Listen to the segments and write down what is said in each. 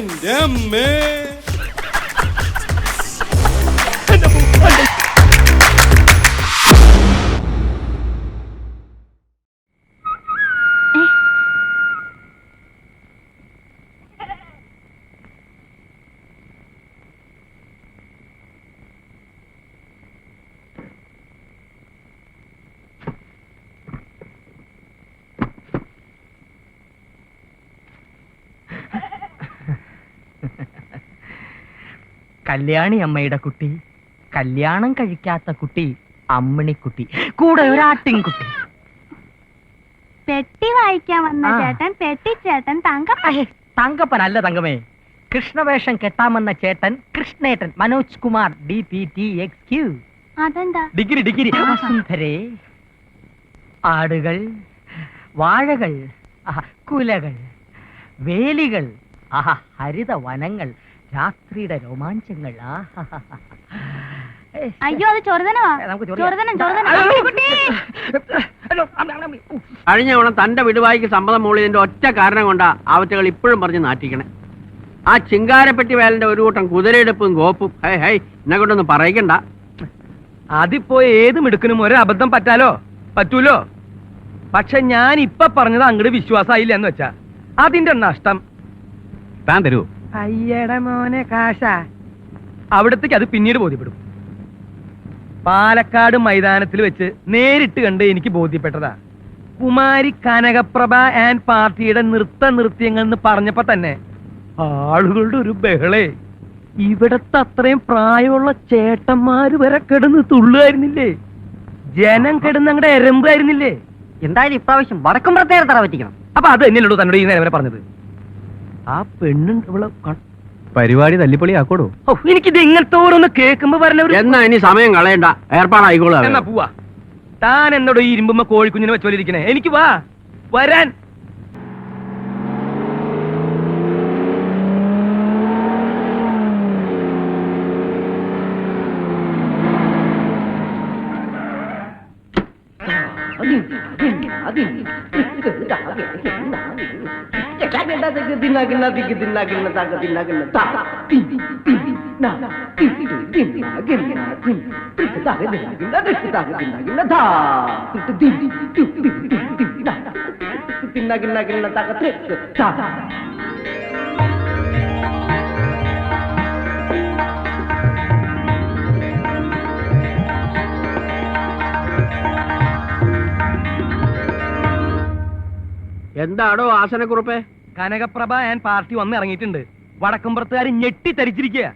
എന്റെ അമ്മേ കല്യാണി അമ്മയുടെ കുട്ടി കല്യാണം കഴിക്കാത്ത കുട്ടി അമ്മിണിക്കുട്ടി. കൂടെ ഒരു ആട്ടിൻകുട്ടി. പെട്ടി വായിക്കാൻ വന്ന ആ. ചേട്ടൻ പെട്ടിച്ചേട്ടൻ ചേട്ടൻ അഹേ, തങ്കപ്പൻ അല്ല തങ്കമേ. കൃഷ്ണവേഷം കെട്ടാമെന്ന ചേട്ടൻ കൃഷ്ണേട്ടൻ Manoj Kumar D P T X Q. അതെന്താ? Degree degree. വസുന്ധരേ ആടുകൾ വാഴകൾ ആഹാ, കുലകൾ വേലികൾ ആഹാ ഹരിത വനങ്ങൾ രാത്രിയുടെ രോമാഞ്ചങ്ങൾ അയ്യോ അത് ചൊറുതനവാ. ചൊറുതനം ചൊറുതനം. കഴിഞ്ഞ തവണ തന്റെ വിടുവായിക്ക് സമ്മതം മൂളിയതിന്റെ ഒറ്റ കാരണം കൊണ്ടാ ആവറ്റകൾ ഇപ്പോഴും പറഞ്ഞ് നാട്ടിക്കണേ ആ ചിങ്കാരപ്പെട്ടി വേലന്റെ ഒരു കൂട്ടം കുതിരയെടുപ്പും ഗോപ്പും ഹൈ ഹൈ എന്നെ കൊണ്ടൊന്നും പറയിക്കണ്ട അതിപ്പോ ഏത് മിടുക്കനും ഒരു അബദ്ധം പറ്റാലോ പറ്റൂലോ പക്ഷെ ഞാൻ ഇപ്പൊ പറഞ്ഞത് അങ്ങോട്ട് വിശ്വാസമായില്ല എന്ന് വെച്ചാ അതിന്റെ നഷ്ടം താൻ തരൂ. അയ്യട മോനെ കാശ. അവിടത്തേക്ക് അത് പിന്നീട് ബോധ്യപ്പെടും. പാലക്കാട് മൈതാനത്തിൽ വെച്ച് നേരിട്ട് കണ്ട് എനിക്ക് ബോധ്യപ്പെട്ടതാ. കുമാരി കനകപ്രഭ ആൻഡ് പാർട്ടിയുടെ നൃത്ത നൃത്യങ്ങൾ എന്ന് പറഞ്ഞപ്പോ തന്നെ ആളുകളുടെ ഒരു ബഹളേ. ഇവിടത്തെ അത്രയും പ്രായമുള്ള ചേട്ടന്മാര് വരെ കിടന്ന് തുള്ളുമായിരുന്നില്ലേ ജനം കിടന്ന് അങ്ങടെ എരമ്പായിരുന്നില്ലേ? എന്തായാലും ഇപ്രാവശ്യം വടക്കും പ്രത്യേകം തറ പറ്റിക്കണം. അപ്പൊ അത് തന്നെയല്ലോ തന്നോട് ഈ നേരം വരെ പറഞ്ഞത്. ആ പെണ്ണും ഇവിടെ പരിപാടി തല്ലിപ്പൊളി ആക്കോടോ ഓ, എനിക്കിത് ഇങ്ങനത്തെ ഓരോന്ന് കേൾക്കുമ്പോ പറഞ്ഞവർ എന്നാ ഇനി സമയം കളയണ്ട. ഏർപ്പാടായിക്കോളൂ എന്നാ പോവാ. താൻ എന്നോട് ഈ ഇരുമ്പുമ്മ കോഴിക്കുഞ്ഞിനെ വെച്ചോലിരിക്കണേ. എനിക്ക് വാ. വരാൻ. తిన్నా గిన్నా గిన్న తాగత్రి తా എന്താടോ ആസനക്കുറുപ്പേ കനകപ്രഭ ഞാൻ പാർട്ടി വന്നിറങ്ങിയിട്ടുണ്ട് വടക്കുംപുറത്തുകാർ ഞെട്ടിത്തരിച്ചിരിക്കുക ഞെട്ടി തരിച്ചിരിക്കുക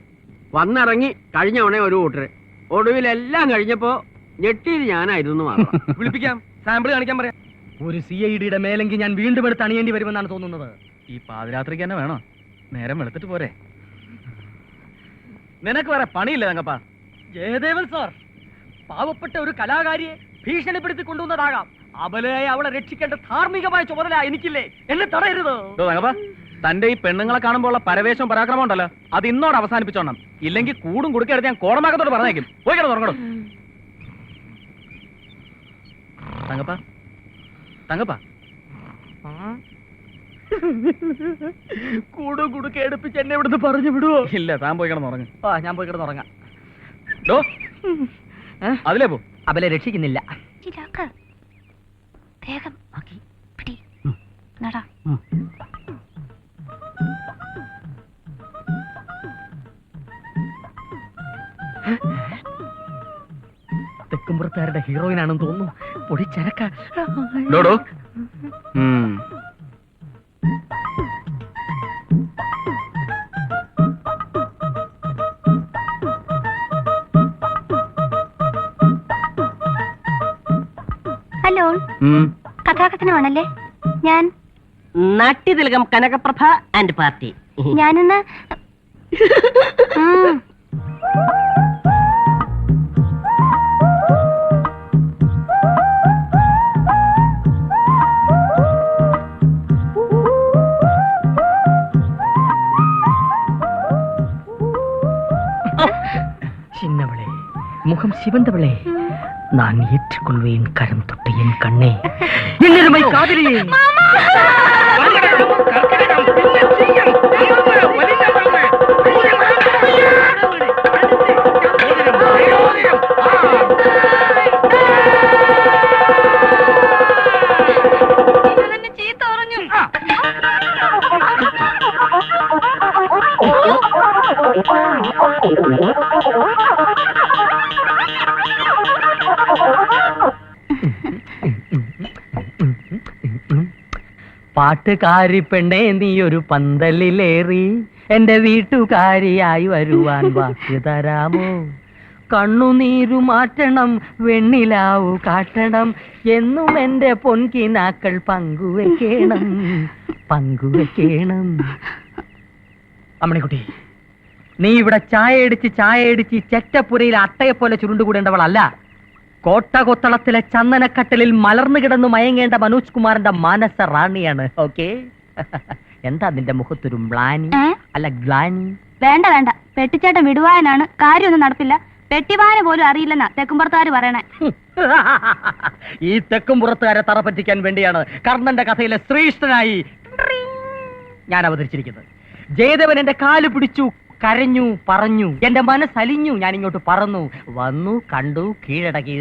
വന്നിറങ്ങി കഴിഞ്ഞ ഉടനെ ഒരു കൂട്ടർ ഒടുവിലെല്ലാം കഴിഞ്ഞപ്പോ ഞെട്ടിയത് ഞാനായിരുന്നു മാത്രം. വിളിപ്പിക്കാം. സാമ്പിൾ കാണിക്കാൻ പറയാം. ഒരു സി ഐ ഡിയുടെ മേലെങ്കിൽ ഞാൻ വീണ്ടും എടുത്ത് അണിയേണ്ടി വരുമെന്നാണ് തോന്നുന്നത്. ഈ പാതിരാത്രിക്ക് തന്നെ വേണോ? നേരം വെളുത്തിട്ട് പോരെ. നിനക്ക് വേറെ പണിയില്ല തങ്കപ്പ ജയദേവൻ സാർ പാവപ്പെട്ട ഒരു കലാകാരിയെ ഭീഷണിപ്പെടുത്തി കൊണ്ടുവന്നതാകാം. അബലയായി അവളെ രക്ഷിക്കേണ്ട ധാർമ്മികമായ ചുമതല എനിക്കില്ലേ. എന്നെ തടയരുത്. തന്റെ ഈ പെണ്ണുങ്ങളെ കാണുമ്പോൾ ഉള്ള പരവേശം പരാക്രമം ഉണ്ടല്ലോ. അത് ഇന്നോട് അവസാനിപ്പിച്ചോണം. ഇല്ലെങ്കിൽ കൂടും കുടുക്കെടുത്ത് ഞാൻ കോടമാക്കത്തോട് പറഞ്ഞേക്കും. പോയി കിടന്നു തുറങ്ങടും തങ്കപ്പ തങ്കപ്പ. കൂടും കുടുക്കെ എടുപ്പിച്ച് എന്നെ ഇവിടുന്ന് പറഞ്ഞു വിടുവോ? ഇല്ല താൻ പോയി കിടന്ന് ഉറങ്ങ്. ആ ഞാൻ പോയി തുടങ്ങാം ഡോ അതിലേ പോ. അവലെ രക്ഷിക്കുന്നില്ല. വേഗം പിടി. നട. തെക്കുംപുറത്തുകാരുടെ ഹീറോയിനാണെന്ന് തോന്നുന്നു. പൊടിച്ചരക്ക കഥാകഥനമാണല്ലേ ഞാൻ നാട്യതിലകം കനകപ്രഭ ആൻഡ് പാർട്ടി ഞാനിന്ന് ഉം. சின்னவளே முகம் சிவந்தவளே நான் ஏற்றுக்கொள்வேன் கரம் தொட்ட என் கண்ணே. என்னருமை காதலியே. പാട്ടുകാരി പെണ്ണേ നീ ഒരു പന്തലിലേറി. എന്റെ വീട്ടുകാരിയായി വരുവാൻ വാക്ക് തരാമോ? കണ്ണുനീരു മാറ്റണം വെണ്ണിലാവു കാട്ടണം. എന്നും എന്റെ പൊൻകിനാക്കൾ പങ്കുവെക്കണം. പങ്കുവെക്കണം. അമ്മണിക്കുട്ടി നീ ഇവിടെ ചായ അടിച്ച് ചായ അടിച്ച് ചെറ്റപ്പുരയിൽ അട്ടയെ പോലെ ചുരുണ്ടുകൂടേണ്ടവളല്ല. കോട്ട കൊത്തളത്തിലെ ചന്ദനക്കട്ടലിൽ മലർന്നു കിടന്നു മയങ്ങേണ്ട മനോജ് കുമാറിന്റെ മാനസ റാണിയാണ് ഓക്കെ? എന്താ നിന്റെ മുഖത്തൊരു മ്ലാനി? അല്ല ഗ്ലാനി? വേണ്ട വേണ്ട. പെട്ടിച്ചേട്ടൻ വിടുവാനാണ്. കാര്യമൊന്നും നടപ്പില്ല. പെട്ടിവാന പോലും അറിയില്ലെന്നാ തെക്കുംപുറത്തുകാർ പറയണേ. ഈ തെക്കുംപുറത്തുകാരെ തറപ്പറ്റിക്കാൻ തറ പറ്റിക്കാൻ വേണ്ടിയാണ് കർണന്റെ കഥയിലെ ശ്രേഷ്ഠനായി ഞാൻ അവതരിച്ചിരിക്കുന്നത്. ജയദേവൻ എന്റെ കാൽ പിടിച്ചു കരഞ്ഞു പറഞ്ഞു. എന്റെ മനസ്സലിഞ്ഞു ഞാൻ ഇങ്ങോട്ട് പറന്നു. വന്നു കണ്ടു കീഴടക്കി.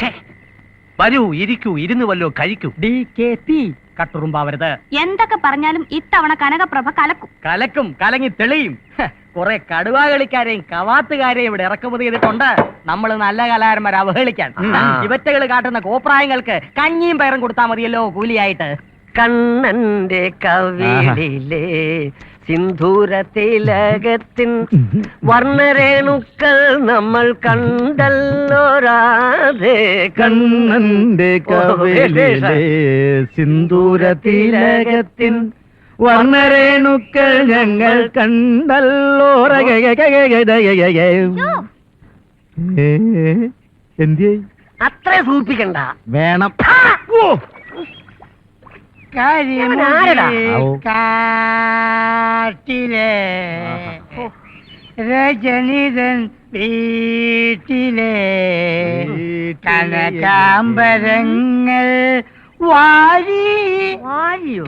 ഛേ, വരൂ ഇരിക്കൂ ഇരുന്ന് വല്ലോ കഴിക്കൂ. ഡി കെ പി കട്ടുറുമ്പാവരുത് എന്തൊക്കെ പറഞ്ഞാലും ഇത്തവണ കനകപ്രഭ കലക്കും. കലക്കും കലങ്ങി തെളിയും. കുറെ കടുവാ കളിക്കാരെയും കവാത്തുകാരെയും ഇവിടെ ഇറക്കുമതി ചെയ്തിട്ടുണ്ട്. നമ്മൾ നല്ല കലാകാരന്മാരെ അവഹേളിക്കാൻ. ഇവറ്റകൾ കാട്ടുന്ന കോപ്രായങ്ങൾക്ക് കഞ്ഞിയും പയറും കൊടുത്താൽ മതിയല്ലോ കൂലിയായിട്ട്. കണ്ണന്റെ കവിളിലെ സിന്ധൂര തിലകത്തിൻ വർണരേണുക്കൾ നമ്മൾ കണ്ടല്ലോ രാധേ കണ്ണന്റെ കവിളിലെ സിന്ദൂര തിലകത്തിൻ വർണരേണുക്കൾ ഞങ്ങൾ കണ്ടല്ലോ. എന്തിയേ? അത്ര സൂപ്പിക്കണ്ട വേണം. കാട്ടിലെ രജനിതൻ വീട്ടിലെ കനകാംബരങ്ങൾ വാരി വാരിയോ?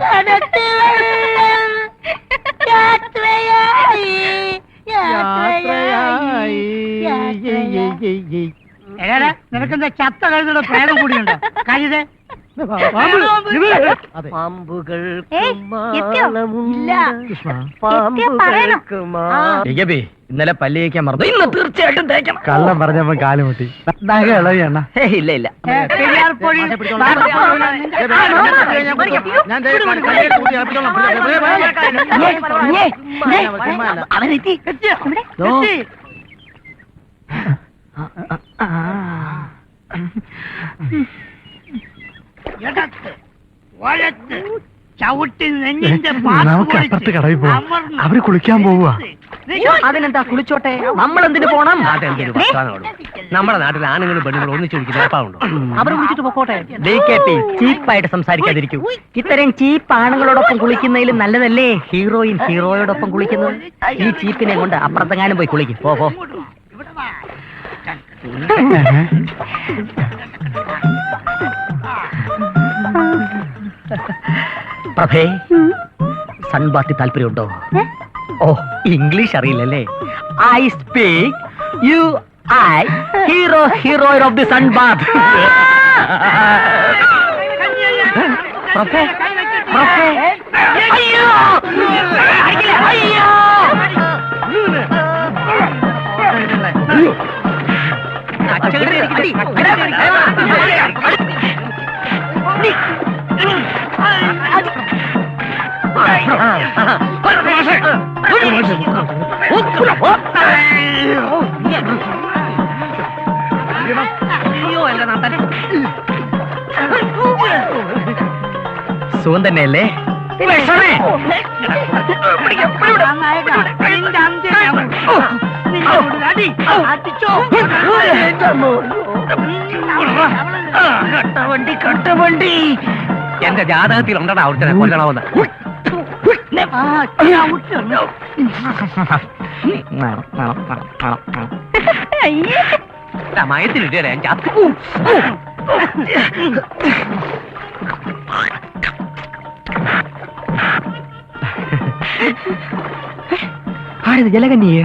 യാത്രയായി എടാ നിനക്കെന്താ ചത്ത കഴുതയുടെ പ്രേതം കൂടിയുണ്ടോ? കഴുത. ഇന്നലെ പല്ല് തേക്കാൻ മറന്നു. ഇന്ന് തീർച്ചയായിട്ടും തേക്കണം. കള്ളം പറഞ്ഞപ്പോ കാലുമുട്ടി ഇല്ല ഇല്ല. അവനെത്തി ചവിട്ടി നെഞ്ഞിന്റെ നമുക്ക് അപ്പുറത്ത് കടയിൽ പോവാം. അവർ കുളിക്കാൻ പോവുക അതിനെന്താ കുളിച്ചോട്ടെ? നമ്മൾ എന്തിനു പോണം? നമ്മുടെ നാട്ടിൽ ആണുങ്ങളും പെണ്ണുങ്ങളും ഒന്നിച്ചു കുടിക്കുന്ന അവർ കുളിച്ചിട്ട് പൊക്കോട്ടെ. ചീപ്പായിട്ട് സംസാരിക്കാതിരിക്കൂ. ഇത്തരം ചീപ്പ് ആണുങ്ങളോടൊപ്പം കുളിക്കുന്നതിലും നല്ലതല്ലേ? ഹീറോയിൻ ഹീറോയോടൊപ്പം കുളിക്കുന്നത് ഈ ചീപ്പിനെ കൊണ്ട് അപ്പുറത്തെങ്ങാനും പോയി കുളിക്കും. പോ പോ. പ്രഭേ സൺബാത്തി താല്പര്യമുണ്ടോ ഓ English അറിയില്ലല്ലേ I speak you I hero heroine of the sun bath പ്രഭേ പ്രഭേ അയ്യോ അയ്യോ സുഖം തന്നെയല്ലേ കട്ടവണ്ടി കട്ടവണ്ടി എന്റെ ജാതകത്തിൽ ഉണ്ടടാ അവിടുത്തെ കൊല്ലണമെന്ന് മയത്തിലിട്ടേ ഞാൻ ചത്തു ആരിത് ജലകന്യ